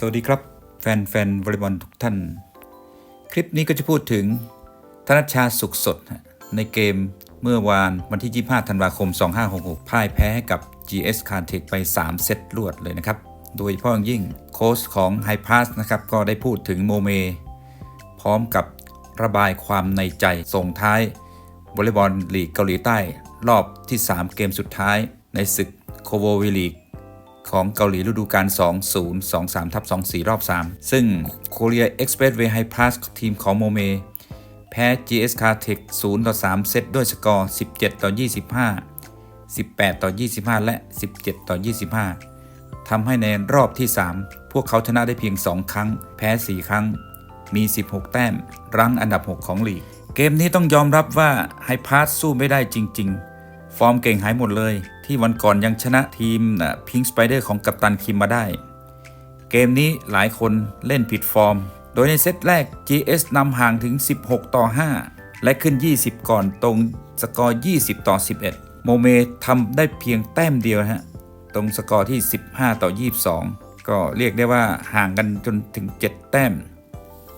สวัสดีครับ แฟนแฟนวอลเลย์บอลทุกท่าน คลิปนี้ก็จะพูดถึงธนชาสุขสด ในเกมเมื่อวานวันที่ 25 ธันวาคม 2566 พ่ายแพ้ให้กับ GS c a r t e c ไป 3 เซตรวดเลยนะครับ โดยเฉพาะอยยิ่งโค้ชของ h i p a s นะครับ ก็ได้พูดถึงโมเม พร้อมกับระบายความในใจส่งท้ายวอลเลย์บอลลีกเกาหลีใต้ รอบที่ 3 เกมสุดท้ายในศึกโคโววลีก ของเกาหลีฤดูกาล 2023ทับ24 รอบ 3 ซึ่ง Korea Expressway High Pass ทีมของโมเม แพ้ GS c a r t e c 0 ต่อ 3 เซตด้วยสกอร์ 17 ต่อ 25 18 ต่อ 25 และ 17 ต่อ 25 ทำให้ในรอบที่ 3 พวกเขาชนะได้เพียง 2 ครั้ง แพ้ 4 ครั้ง มี 16 แต้ม รั้งอันดับ 6 ของลีก เกมนี้ต้องยอมรับว่าไฮพาสสู้ไม่ได้จริง ๆ ฟอร์มเก่งหายหมดเลย ที่วันก่อนยังชนะทีมพิงสไปเดอร์ของกัปตันคิมมาได้ เกมนี้หลายคนเล่นผิดฟอร์ม โดยในเซตแรก GS นำห่างถึง 16 ต่อ 5 และขึ้น 20 ก่อนตรงสกอร์ 20 ต่อ 11 โมเมทำได้เพียงแต้มเดียวนะฮะ ตรงสกอร์ที่ 15 ต่อ 22 ก็เรียกได้ว่าห่างกันจนถึง 7 แต้ม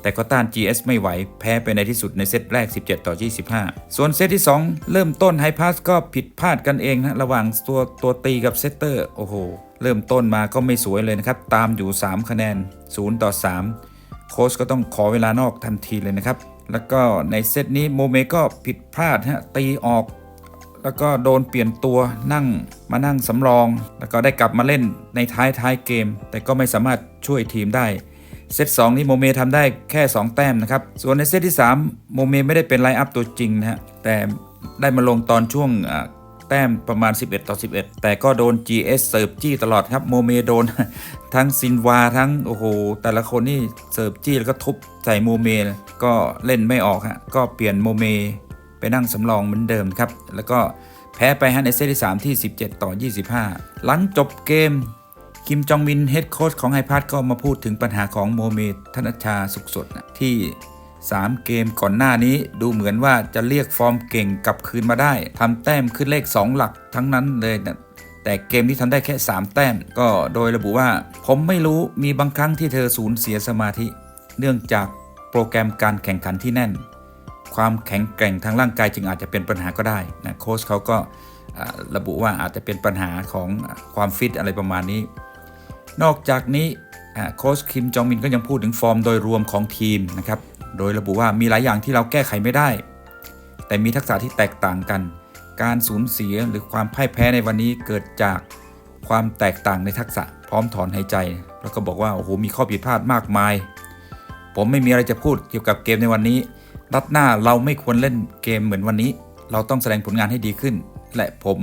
แต่ก็ต้าน GS ไม่ไหว แพ้ไปในที่สุดในเซตแรก 17 ต่อ 25 ส่วนเซตที่ 2 เริ่มต้นไฮพาสก็ผิดพลาดกันเองนะระหว่างตัวตัวตีกับเซตเตอร์โอ้โห เริ่มต้นมาก็ไม่สวยเลยนะครับ ตามอยู่ 3 คะแนน 0 ต่อ 3 โค้ชก็ต้องขอเวลานอกทันทีเลยนะครับ แล้วก็ในเซตนี้โมเมก็ผิดพลาดฮะตีออกแล้วก็โดนเปลี่ยนตัวนั่งมานั่งสำรอง แล้วก็ได้กลับมาเล่นในท้ายท้ายเกม แต่ก็ไม่สามารถช่วยทีมได้ เซต2นี้โมเมทำได้แค่ 2 แต้มนะครับ ส่วนในเซตที่ 3 โมเมไม่ได้เป็นไลน์อัพตัวจริงนะฮะแต่ได้มาลงตอนช่วงแต้มประมาณ 11 ต่อ 11 แต่ก็โดน GS เสิร์ฟจี้ตลอดครับ โมเมโดน ทั้งซินวาทั้ง โอ้โห แต่ละคนนี่เสิร์ฟจี้แล้วก็ทุบใส่โมเมก็เล่นไม่ออกฮะก็เปลี่ยนโมเมไปนั่งสำรองเหมือนเดิมครับ แล้วก็แพ้ไปฮะในเซตที่ 3 ที่ 17 ต่อ 25 หลังจบเกม คิมจองมินเฮดโค้ชของไฮพาร์ก็มาพูดถึงปัญหาของโมเมธนชชาสุขสดนะที่ 3 เกมก่อนหน้านี้ดูเหมือนว่าจะเรียกฟอร์มเก่งกลับคืนมาได้ทำแต้มขึ้นเลข 2 หลักทั้งนั้นเลยนะแต่เกมนี้ทำได้แค่ 3 แต้ม ก็โดยระบุว่า ผมไม่รู้มีบางครั้งที่เธอสูญเสียสมาธิ เนื่องจากโปรแกรมการแข่งขันที่แน่น ความแข็งแกร่งทางร่างกายจึงอาจจะเป็นปัญหาก็ได้นะโค้ชเขาก็ระบุว่าอาจจะเป็นปัญหาของความฟิตอะไรประมาณนี้ นอกจากนี้โค้ชคิมจองมินก็ยังพูดถึงฟอร์มโดยรวมของทีมนะครับ โดยระบุว่ามีหลายอย่างที่เราแก้ไขไม่ได้ แต่มีทักษะที่แตกต่างกัน การสูญเสียหรือความพ่ายแพ้ในวันนี้เกิดจากความแตกต่างในทักษะพร้อมถอนหายใจ แล้วก็บอกว่าโอ้โหมีข้อผิดพลาดมากมาย ผมไม่มีอะไรจะพูดเกี่ยวกับเกมในวันนี้นัดหน้าเราไม่ควรเล่นเกมเหมือนวันนี้ เราต้องแสดงผลงานให้ดีขึ้น และผม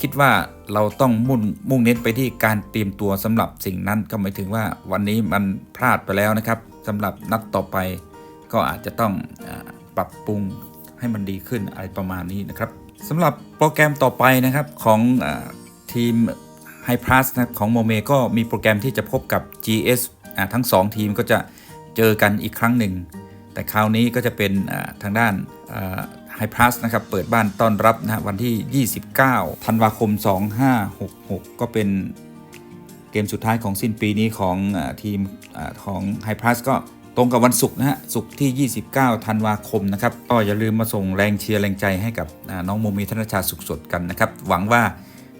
คิดว่าเราต้องมุ่งมุ่งเน้นไปที่การเตรียมตัวสำหรับสิ่งนั้นก็หมายถึงว่าวันนี้มันพลาดไปแล้วนะครับสำหรับนัดต่อไป ก็อาจจะต้องปรับปรุงให้มันดีขึ้นอะไรประมาณนี้นะครับสำหรับโปรแกรมต่อไปนะครับของอทีมไฮพลัสนะครับของโมเมก็มีโปรแกรมที่จะพบกับ GS อ่าทั้ง 2 ทีมก็จะเจอกันอีกครั้งหนึ่ง แต่คราวนี้ก็จะเป็นทางด้าน ไฮพลัสนะครับเปิดบ้านต้อนรับนะฮะวันที่ 29 ธันวาคม 2566 ก็เป็นเกมสุดท้ายของสิ้นปีนี้ของอทีมอของไฮพลัสก็ตรงกับวันศุกร์นะฮะศุกร์ที่ 29 ธันวาคมนะครับก็อย่าลืมมาส่งแรงเชียร์แรงใจให้กับน้องโมเมธนชาสุขสดกันนะครับ หวังว่า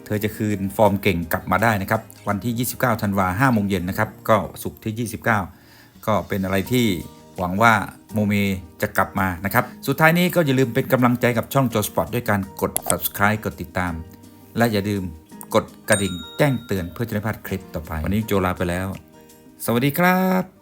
เธอจะคืนฟอร์มเก่งกลับมาได้นะครับ วันที่ 29 ธันวา5โมงเย็นนะครับ ก็สุกร์ที่ 29 ก็เป็นอะไรที่หวังว่า โมเมจะกลับมานะครับ สุดท้ายนี้ก็อย่าลืมเป็นกำลังใจกับช่องโจสปอร์ตด้วยการกด subscribe กดติดตาม และอย่าลืมกดกระดิ่งแจ้งเตือนเพื่อจะไม่พลาดคลิปต่อไป วันนี้โจลาไปแล้ว สวัสดีครับ